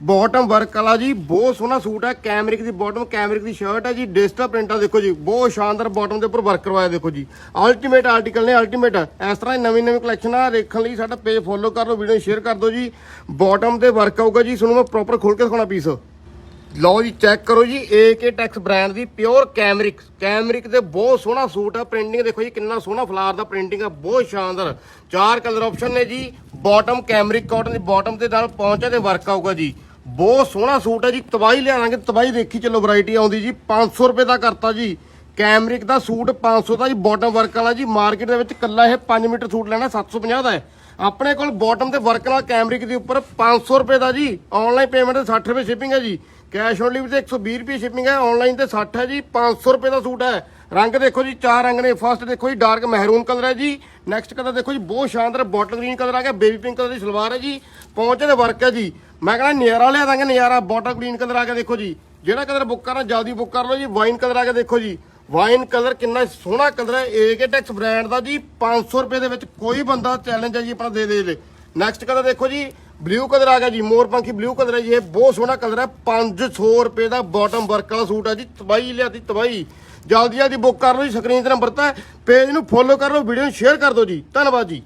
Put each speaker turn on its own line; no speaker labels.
Bottom work ਵਾਲਾ ਜੀ, ਬਹੁਤ ਸੋਹਣਾ ਸੂਟ ਹੈ। ਕੈਮਰਿਕ ਦੀ ਬਾਟਮ ਕੈਮਰਿਕ ਦੀ ਸ਼ਰਟ ਹੈ ਜੀ। ਡਿਜੀਟਲ ਪ੍ਰਿੰਟ ਆ, ਦੇਖੋ ਜੀ, ਬਹੁਤ ਸ਼ਾਨਦਾਰ ਬਾਟਮ ਦੇ ਉੱਪਰ ਵਰਕ ਕਰਵਾਇਆ, ਦੇਖੋ ਜੀ। ਅਲਟੀਮੇਟ ਆਰਟੀਕਲ ਨੇ ਅਲਟੀਮੇਟ ਇਸ ਤਰ੍ਹਾਂ ਦੀ ਨਵੀਂ ਨਵੀਂ ਕਲੈਕਸ਼ਨ ਆ, ਦੇਖਣ ਲਈ ਸਾਡਾ ਪੇਜ ਫੋਲੋ ਕਰ ਲਓ ਵੀਡੀਓ ਸ਼ੇਅਰ ਕਰ ਦਿਓ ਜੀ। ਬਾਟਮ ਤੇ ਵਰਕ ਆਊਗਾ ਜੀ, ਤੁਹਾਨੂੰ ਮੈਂ ਪ੍ਰੋਪਰ ਖੋਲ ਕੇ ਦਿਖਾਉਣਾ ਪੀਸ ਲਓ ਜੀ ਚੈੱਕ ਕਰੋ ਜੀ AK ਟੈਕਸ ਬ੍ਰਾਂਡ ਦੀ ਪਿਓਰ ਕੈਮਰਿਕ ਕੈਮਰਿਕ ਦੇ ਬਹੁਤ ਸੋਹਣਾ ਸੂਟ ਆ ਪ੍ਰਿੰਟਿੰਗ ਦੇਖੋ ਜੀ, ਕਿੰਨਾ ਸੋਹਣਾ ਫਲਾਰ ਦਾ ਪ੍ਰਿੰਟਿੰਗ ਆ, ਬਹੁਤ ਸ਼ਾਨਦਾਰ। ਚਾਰ ਕਲਰ ਆਪਸ਼ਨ ਨੇ ਜੀ ਬਾਟਮ ਕੈਮਰਿਕ ਕਾਟਨ ਦੀ ਬਾਟਮ ਦੇ ਨਾਲ ਪਹੁੰਚਾ ਤੇ ਵਰਕ ਆਊਗਾ ਜੀ। ਬਹੁਤ ਸੋਹਣਾ ਸੂਟ ਹੈ ਜੀ ਤਬਾਈ ਲਿਆਵਾਂਗੇ ਤਬਾਈ ਦੇਖੀ ਚੱਲੋ ਵੈਰਾਈਟੀ ਆਉਂਦੀ ਜੀ 500 ਰੁਪਏ ਦਾ ਕਰਤਾ ਜੀ। ਕੈਮਰਿਕ ਦਾ ਸੂਟ 500 ਦਾ ਜੀ ਬਾਟਮ ਵਰਕ ਵਾਲਾ ਜੀ ਮਾਰਕੀਟ ਦੇ ਵਿੱਚ ਕੱਲਾ ਇਹ 5 ਮੀਟਰ ਸੂਟ ਲੈਣਾ 750 ਦਾ ਹੈ। ਆਪਣੇ ਕੋਲ ਬਾਟਮ ਤੇ ਵਰਕ ਨਾਲ ਕੈਮਰਿਕ ਦੇ ਉੱਪਰ 500 ਰੁਪਏ ਦਾ ਜੀ ਆਨਲਾਈਨ ਪੇਮੈਂਟ ਤੇ 60 ਰੁਪਏ ਸ਼ਿਪਿੰਗ ਹੈ ਜੀ। ਕੈਸ਼ ਔਨ ਡਿਲੀਵਰੀ ਤੇ 120 ਰੁਪਏ ਸ਼ਿਪਿੰਗ ਹੈ ਆਨਲਾਈਨ ਤੇ 60 ਹੈ ਜੀ 500 ਰੁਪਏ ਦਾ ਸੂਟ ਹੈ। ਰੰਗ ਦੇਖੋ ਜੀ, ਚਾਰ ਰੰਗ ਨੇ। ਫਸਟ ਦੇਖੋ ਜੀ ਡਾਰਕ ਮਹਿਰੂਨ ਕਲਰ ਹੈ ਜੀ। ਨੈਕਸਟ ਕਲਰ ਦੇਖੋ ਜੀ, ਬਹੁਤ ਸ਼ਾਨਦਾਰ ਬੋਟਲ ਗ੍ਰੀਨ ਕਲਰ ਆ ਗਿਆ ਬੇਬੀ ਪਿੰਕ ਕਲਰ ਦੀ ਸਲਵਾਰ ਹੈ ਜੀ। ਪਹੁੰਚੇ ਦੇ ਵਰਕ ਹੈ ਜੀ। ਮੈਂ ਕਹਿੰਦਾ ਨਜ਼ਾਰਾ ਲਿਆ ਦਾਂਗੇ, ਨਜ਼ਾਰਾ ਬੋਟਲ ਗ੍ਰੀਨ ਕਲਰ ਆ ਗਿਆ, ਦੇਖੋ ਜੀ। ਜਿਹੜਾ ਕਲਰ ਬੁੱਕ ਕਰਨਾ, ਜਲਦੀ ਬੁੱਕ ਕਰ ਲਓ ਜੀ ਵਾਈਨ ਕਲਰ ਆ ਗਿਆ, ਦੇਖੋ ਜੀ। ਵਾਈਨ ਕਲਰ ਕਿੰਨਾ ਸੋਹਣਾ ਕਲਰ ਹੈ। ਏਕੇ ਟੈਕਸ ਬ੍ਰਾਂਡ ਦਾ ਜੀ 500 ਰੁਪਏ ਦੇ ਵਿੱਚ ਕੋਈ ਬੰਦਾ ਚੈਲੰਜ ਹੈ ਜੀ ਆਪਣਾ ਦੇ ਦੇ ਦੇ ਨੈਕਸਟ ਕਲਰ ਦੇਖੋ ਜੀ ਬਲੂ ਕਲਰ ਆ ਗਿਆ ਜੀ ਮੋਰਪੰਖੀ ਬਲੂ ਕਲਰ ਹੈ ਜੀ, ਇਹ ਬਹੁਤ ਸੋਹਣਾ ਕਲਰ ਹੈ। 500 ਰੁਪਏ ਦਾ ਬਾਟਮ ਵਰਕ ਵਾਲਾ ਸੂਟ ਹੈ ਜੀ ਤਬਾਈ ਲਿਆਤੀ ਤਬਾਈ ਜਲਦੀ ਜਲਦੀ ਬੁੱਕ ਕਰ ਲਓ ਜੀ ਸਕਰੀਨ ਤੇ ਨੰਬਰ ਤੇ ਪੇਜ ਨੂੰ ਫੋਲੋ ਕਰ ਲਓ ਵੀਡੀਓ ਨੂੰ ਸ਼ੇਅਰ ਕਰ ਦਿਓ ਜੀ। ਧੰਨਵਾਦ ਜੀ।